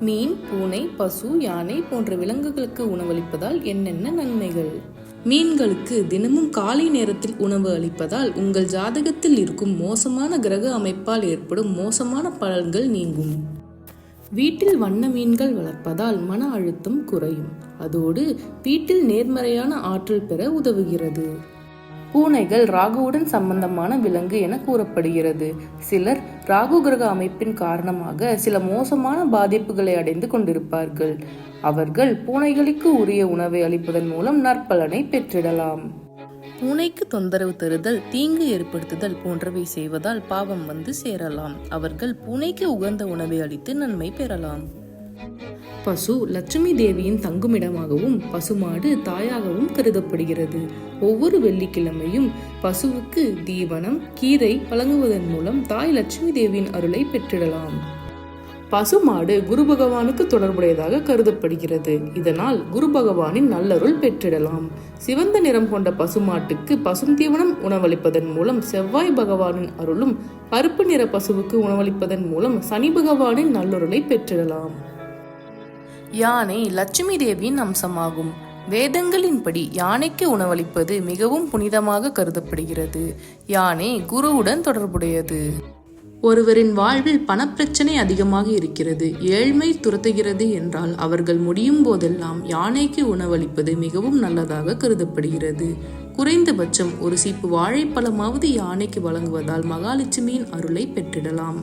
மீன் பூனை பசு யானை போன்ற விலங்குகளுக்கு உணவளிப்பதால் என்னென்ன நன்மைகள்? மீன்களுக்கு தினமும் காலை நேரத்தில் உணவு அளிப்பதால் உங்கள் ஜாதகத்தில் இருக்கும் மோசமான கிரக அமைப்பால் ஏற்படும் மோசமான பலன்கள் நீங்கும். வீட்டில் வண்ண மீன்கள் வளர்ப்பதால் மன அழுத்தம் குறையும். அதோடு வீட்டில் நேர்மறையான ஆற்றல் பெற உதவுகிறது. பூனைகள் ராகுவுடன் சம்பந்தமான விலங்கு என கூறப்படுகிறது. சிலர் ராகு கிரக அமைப்பின் காரணமாக சில மோசமான பாதிப்புகளை அடைந்து கொண்டிருப்பார்கள். அவர்கள் பூனைகளுக்கு உரிய உணவை அளிப்பதன் மூலம் நற்பலனை பெற்றிடலாம். பூனைக்கு தொந்தரவு தருதல் தீங்கு ஏற்படுத்துதல் போன்றவை செய்வதால் பாவம் வந்து சேரலாம். அவர்கள் பூனைக்கு உகந்த உணவை அளித்து நன்மை பெறலாம். பசு லட்சுமி தேவியின் தங்குமிடமாகவும் பசுமாடு தாயாகவும் கருதப்படுகிறது. ஒவ்வொரு வெள்ளிக்கிழமையும் பசுவுக்கு தீவனம் கீரை வழங்குவதன் மூலம் தாய் லட்சுமி தேவியின் அருளை பெற்றிடலாம். பசுமாடு குரு பகவானுக்கு தொடர்புடையதாக கருதப்படுகிறது. இதனால் குரு பகவானின் நல்லருள் பெற்றிடலாம். சிவந்த நிறம் கொண்ட பசுமாட்டுக்கு பசும் தீவனம் உணவளிப்பதன் மூலம் செவ்வாய் பகவானின் அருளும் கருப்பு நிற பசுவுக்கு உணவளிப்பதன் மூலம் சனி பகவானின் நல்லருளை பெற்றிடலாம். யானை லட்சுமி தேவியின் அம்சமாகும். வேதங்களின்படி யானைக்கு உணவளிப்பது மிகவும் புனிதமாக கருதப்படுகிறது. யானை குருவுடன் தொடர்புடையது. ஒருவரின் வாழ்வில் பணப்பிரச்சனை அதிகமாக இருக்கிறது. ஏழ்மை துரத்துகிறது என்றால் அவர்கள் முடியும் போதெல்லாம் யானைக்கு உணவளிப்பது மிகவும் நல்லதாக கருதப்படுகிறது. குறைந்தபட்சம் ஒரு சீப்பு வாழைப்பழமாவது யானைக்கு வழங்குவதால் மகாலட்சுமியின் அருளை பெற்றிடலாம்.